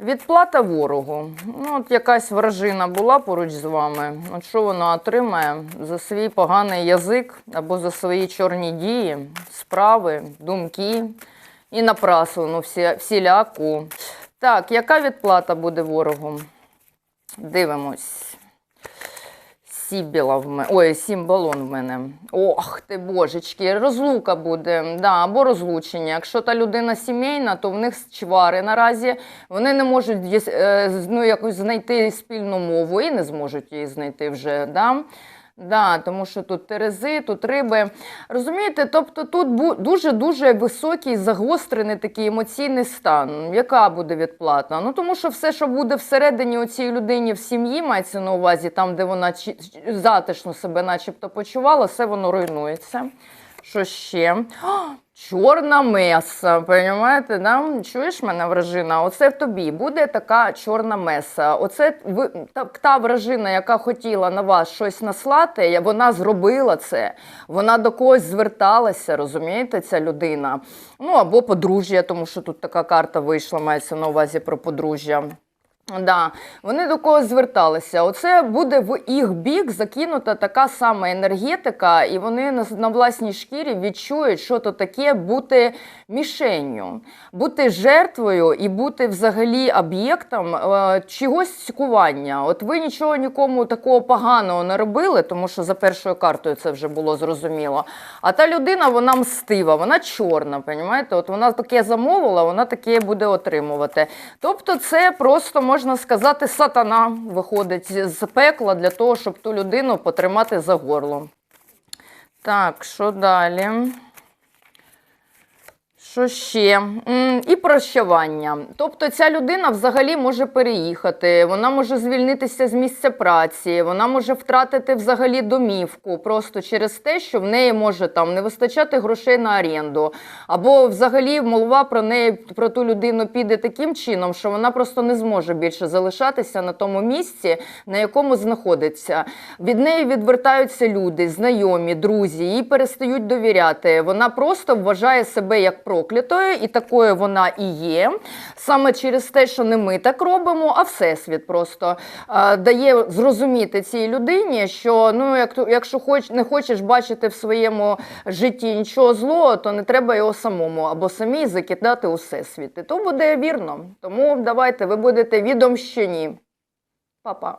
Відплата ворогу. Ну, от якась вражина була поруч з вами. От що вона отримає за свій поганий язик або за свої чорні дії, справи, думки і напраслену всі, всіляку. Так, яка відплата буде ворогу? Дивимось. Сібіла в мене. Ой, сімбалон в мене. Ох ти божечки, розлука буде, да, або розлучення. Якщо та людина сімейна, то в них чвари наразі. Вони не можуть е, ну, якось знайти спільну мову і не зможуть її знайти вже. Да? Да, тому що тут терези, тут риби. Розумієте, тобто тут дуже-дуже високий, загострений такий емоційний стан. Яка буде відплата? Ну тому що все, що буде всередині у цій людині в сім'ї, мається на увазі, там, де вона затишно себе начебто почувала, все воно руйнується. Що ще? О, чорна меса, розумієте? Да? Чуєш мене, вражина? Оце в тобі буде така чорна меса. Оце ви, та, та вражина, яка хотіла на вас щось наслати, вона зробила це. Вона до когось зверталася, розумієте, ця людина. Ну або подружжя, тому що тут така карта вийшла, мається на увазі про подружжя. Да, вони до когось зверталися. Оце буде в їх бік закинута така сама енергетика, і вони на, власній шкірі відчують, що то таке бути мішенню, бути жертвою і бути взагалі об'єктом е, чогось цькування. От ви нічого нікому такого поганого не робили, тому що за першою картою це вже було зрозуміло. А та людина, вона мстива, вона чорна, понімаєте? От вона таке замовила, вона таке буде отримувати. Тобто, це просто можна сказати, сатана виходить з пекла для того, щоб ту людину потримати за горло. Так, що далі? Що ще? І прощавання. Тобто ця людина взагалі може переїхати, вона може звільнитися з місця праці, вона може втратити взагалі домівку просто через те, що в неї може там не вистачати грошей на оренду. Або взагалі мова про неї, про ту людину піде таким чином, що вона просто не зможе більше залишатися на тому місці, на якому знаходиться. Від неї відвертаються люди, знайомі, друзі, їй перестають довіряти. Вона просто вважає себе як проклятою, і такою вона і є. Саме через те, що не ми так робимо, а всесвіт просто е, дає зрозуміти цій людині, що ну, як, якщо хоч, не хочеш бачити в своєму житті нічого злого, то не треба його самому або самій закидати у всесвіт. І то буде вірно. Тому давайте ви будете відомщені. Па-па.